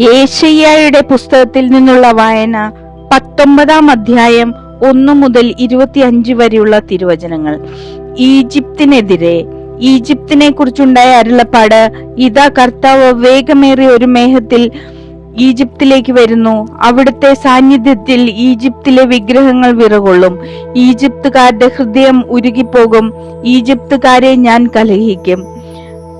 ഏഷ്യായുടെ പുസ്തകത്തിൽ നിന്നുള്ള വായന പത്തൊമ്പതാം അധ്യായം ഒന്നു മുതൽ ഇരുപത്തിയഞ്ച് വരെയുള്ള തിരുവചനങ്ങൾ. ഈജിപ്തിനെതിരെ ഈജിപ്തിനെ കുറിച്ചുണ്ടായ അരുളപ്പാട് ഇതാ കർത്താവ് വേഗമേറിയ ഒരു മേഘത്തിൽ ഈജിപ്തിലേക്ക് വരുന്നു. അവിടുത്തെ സാന്നിധ്യത്തിൽ ഈജിപ്തിലെ വിഗ്രഹങ്ങൾ വിറകൊള്ളും. ഈജിപ്തുകാരുടെ ഹൃദയം ഉരുകിപ്പോകും. ഈജിപ്തുകാരെ ഞാൻ കലഹിക്കും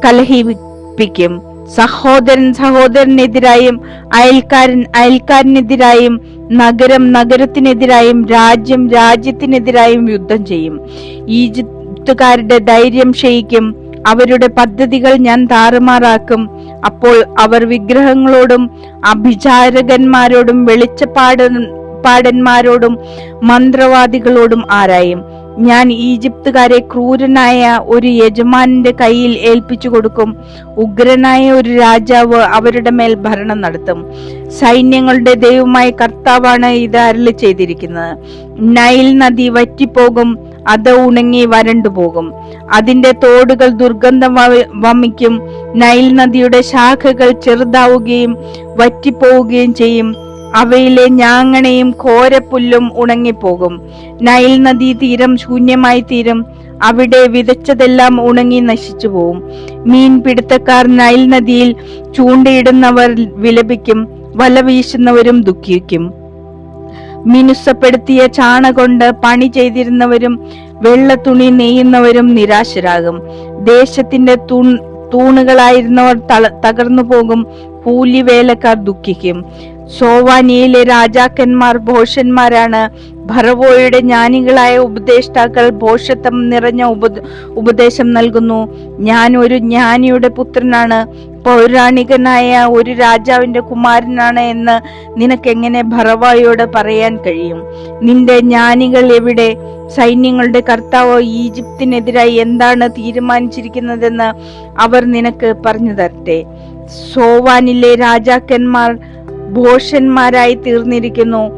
കലഹിപ്പിക്കും. സഹോദരൻ സഹോദരനെതിരായും അയൽക്കാരൻ അയൽക്കാരനെതിരായും നഗരം നഗരത്തിനെതിരായും രാജ്യം രാജ്യത്തിനെതിരായും യുദ്ധം ചെയ്യും. ഈജിപ്തുകാരുടെ ധൈര്യം ക്ഷയിക്കും. അവരുടെ പദ്ധതികൾ ഞാൻ താറുമാറാക്കും. അപ്പോൾ അവർ വിഗ്രഹങ്ങളോടും അഭിചാരകന്മാരോടും വെളിച്ചപ്പാട പാടന്മാരോടും മന്ത്രവാദികളോടും ആരായും ഞാൻ ഈജിപ്തുകാരെ ക്രൂരനായ ഒരു യജമാനന്റെ കയ്യിൽ ഏൽപ്പിച്ചു കൊടുക്കും. ഉഗ്രനായ ഒരു രാജാവ് അവരുടെ മേൽ ഭരണം നടത്തും. സൈന്യങ്ങളുടെ ദൈവമായ കർത്താവാണ് ഇത് അരളി ചെയ്തിരിക്കുന്നത്. നൈൽ നദി വറ്റിപ്പോകും അത് ഉണങ്ങി വരണ്ടുപോകും അതിന്റെ തോടുകൾ ദുർഗന്ധം വമിക്കും. നൈൽ നദിയുടെ ശാഖകൾ ചെറുതാവുകയും വറ്റിപ്പോവുകയും ചെയ്യും. അവയിലെ ഞാങ്ങണയും കോരപ്പുല്ലും ഉണങ്ങിപ്പോകും. നൈൽ നദി തീരം ശൂന്യമായി തീരും. അവിടെ വിതച്ചതെല്ലാം ഉണങ്ങി നശിച്ചു പോവും. മീൻ പിടുത്തക്കാർ നൈൽ നദിയിൽ ചൂണ്ടയിടുന്നവർ വിലപിക്കും. വല വീശുന്നവരും ദുഃഖിക്കും. മിനുസപ്പെടുത്തിയ ചാണ കൊണ്ട് പണി ചെയ്തിരുന്നവരും വെള്ള തുണി നെയ്യുന്നവരും നിരാശരാകും. ദേശത്തിന്റെ തൂൺ തൂണുകളായിരുന്നവർ തകർന്നു പോകും കൂലിവേലക്കാർ ദുഃഖിക്കും. സോവാനിയിലെ രാജാക്കന്മാർ ഭോഷന്മാരാണ്. ഭറവോയുടെ ജ്ഞാനികളായ ഉപദേഷ്ടാക്കൾ ഭോഷത്വം നിറഞ്ഞ ഉപ ഉപദേശം നൽകുന്നു. ഞാൻ ഒരു ജ്ഞാനിയുടെ പുത്രനാണ്. പൗരാണികനായ ഒരു രാജാവിന്റെ കുമാരനാണ് എന്ന് നിനക്കെങ്ങനെ ഭറവായോട് പറയാൻ കഴിയും? നിന്റെ ജ്ഞാനികൾ എവിടെ? സൈന്യങ്ങളുടെ കർത്താവ് ഈജിപ്തിനെതിരായി എന്താണ് തീരുമാനിച്ചിരിക്കുന്നതെന്ന് അവർ നിനക്ക് പറഞ്ഞു തരട്ടെ. സോവാനിലെ രാജാക്കന്മാർ ഭോഷന്മാരായി തീർന്നിരിക്കുന്നു.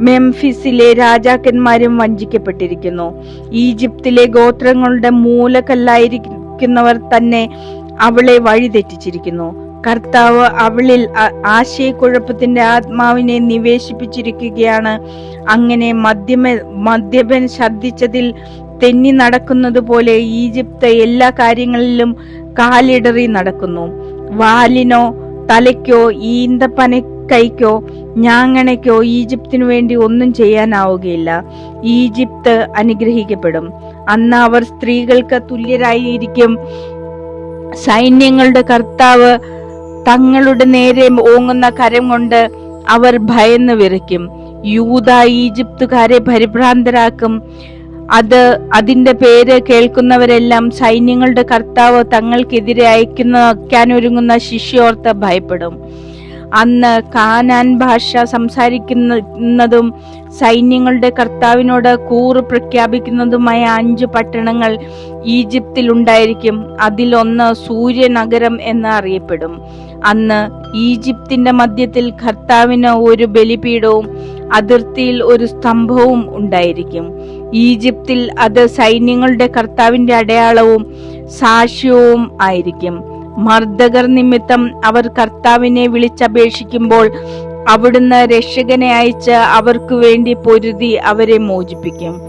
മെംഫിസിലെ രാജാക്കന്മാരും വഞ്ചിക്കപ്പെട്ടിരിക്കുന്നു. ഈജിപ്തിലെ ഗോത്രങ്ങളുടെ മൂലക്കല്ലായിരിക്കുന്നവർ തന്നെ അവളെ വഴിതെറ്റിച്ചിരിക്കുന്നു. കർത്താവ് അവളിൽ ആശയക്കുഴപ്പത്തിന്റെ ആത്മാവിനെ നിവേശിപ്പിച്ചിരിക്കുകയാണ്. അങ്ങനെ മദ്യമ മദ്യപൻ ഛർദിച്ചതിൽ തെന്നി നടക്കുന്നത് പോലെ ഈജിപ്ത് എല്ലാ കാര്യങ്ങളിലും കാലിടറി നടക്കുന്നു. വാലിനോ തലയ്ക്കോ ഈന്തപ്പനക്കൈക്കോ ഞാങ്ങണയ്ക്കോ ഈജിപ്തിനു വേണ്ടി ഒന്നും ചെയ്യാനാവുകയില്ല. ഈജിപ്ത് അനുഗ്രഹിക്കപ്പെടും. അന്ന് അവർ സ്ത്രീകൾക്ക് തുല്യരായിരിക്കും. സൈന്യങ്ങളുടെ കർത്താവ് തങ്ങളുടെ നേരെ ഓങ്ങുന്ന കരം കൊണ്ട് അവർ ഭയന്ന് വിറയ്ക്കും. യൂത ഈജിപ്തുകാരെ പരിഭ്രാന്തരാക്കും. അത് അതിന്റെ പേര് കേൾക്കുന്നവരെല്ലാം സൈന്യങ്ങളുടെ കർത്താവ് തങ്ങൾക്കെതിരെ അയക്കുന്ന ഒരുങ്ങുന്ന ശിഷ്യോർത്ത് ഭയപ്പെടും. അന്ന് കാനാൻ ഭാഷ സംസാരിക്കുന്നതും സൈന്യങ്ങളുടെ കർത്താവിനോട് കൂറ് പ്രഖ്യാപിക്കുന്നതുമായ അഞ്ച് പട്ടണങ്ങൾ ഈജിപ്തിൽ ഉണ്ടായിരിക്കും അതിലൊന്ന് സൂര്യനഗരം എന്ന് അറിയപ്പെടും. അന്ന് ഈജിപ്തിന്റെ മധ്യത്തിൽ കർത്താവിന് ഒരു ബലിപീഠവും അതിർത്തിയിൽ ഒരു സ്തംഭവും ഉണ്ടായിരിക്കും. ഈജിപ്തിൽ അത് സൈന്യങ്ങളുടെ കർത്താവിന്റെ അടയാളവും സാക്ഷ്യവും ആയിരിക്കും. മർദ്ദകർ നിമിത്തം അവർ കർത്താവിനെ വിളിച്ചപേക്ഷിക്കുമ്പോൾ അവിടുന്ന് രക്ഷകനെ അയച്ച് അവർക്കു വേണ്ടി പൊരുതി അവരെ മോചിപ്പിക്കും.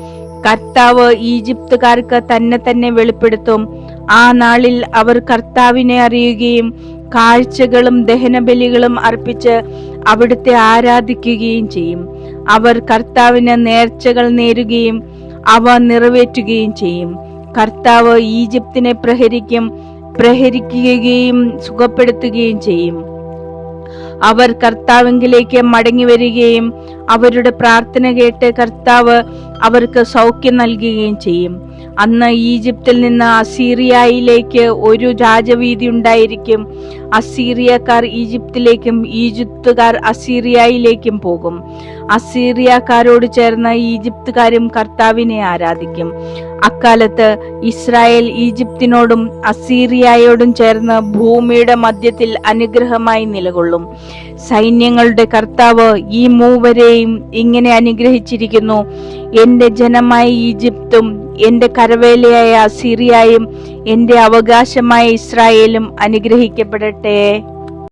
കർത്താവ് ഈജിപ്തുകാർക്ക് തന്നെ തന്നെ വെളിപ്പെടുത്തും. ആ നാളിൽ അവർ കർത്താവിനെ അറിയുകയും കാഴ്ചകളും ദഹനബലികളും അർപ്പിച്ച് അവിടുത്തെ ആരാധിക്കുകയും ചെയ്യും. അവർ കർത്താവിന് നേർച്ചകൾ നേരുകയും അവ നിറവേറ്റുകയും ചെയ്യും. കർത്താവ് ഈജിപ്തിനെ പ്രഹരിക്കും. പ്രഹരിക്കുകയും സുഖപ്പെടുത്തുകയും ചെയ്യും. അവർ കർത്താവിങ്കിലേക്ക് മടങ്ങി വരികയും അവരുടെ പ്രാർത്ഥന കേട്ട് കർത്താവ് അവർക്ക് സൗഖ്യം നൽകുകയും ചെയ്യും. അന്ന് ഈജിപ്തിൽ നിന്ന് അസീറിയയിലേക്ക് ഒരു രാജവീതി ഉണ്ടായിരിക്കും. അസീറിയക്കാർ ഈജിപ്തിലേക്കും ഈജിപ്തുകാർ അസീറിയയിലേക്കും പോകും. അസീറിയക്കാരോട് ചേർന്ന് ഈജിപ്തുകാരും കർത്താവിനെ ആരാധിക്കും. അക്കാലത്ത് ഇസ്രായേൽ ഈജിപ്തിനോടും അസീറിയയോടും ചേർന്ന് ഭൂമിയുടെ മധ്യത്തിൽ അനുഗ്രഹമായി നിലകൊള്ളും. സൈന്യങ്ങളുടെ കർത്താവ് ഈ മൂവരെയും ഇങ്ങനെ അനുഗ്രഹിച്ചിരിക്കുന്നു. എന്റെ ജനമായ ഈജിപ്തും എന്റെ കരവേലയായ സിറിയായും എന്റെ അവകാശമായ ഇസ്രായേലും അനുഗ്രഹിക്കപ്പെടട്ടെ.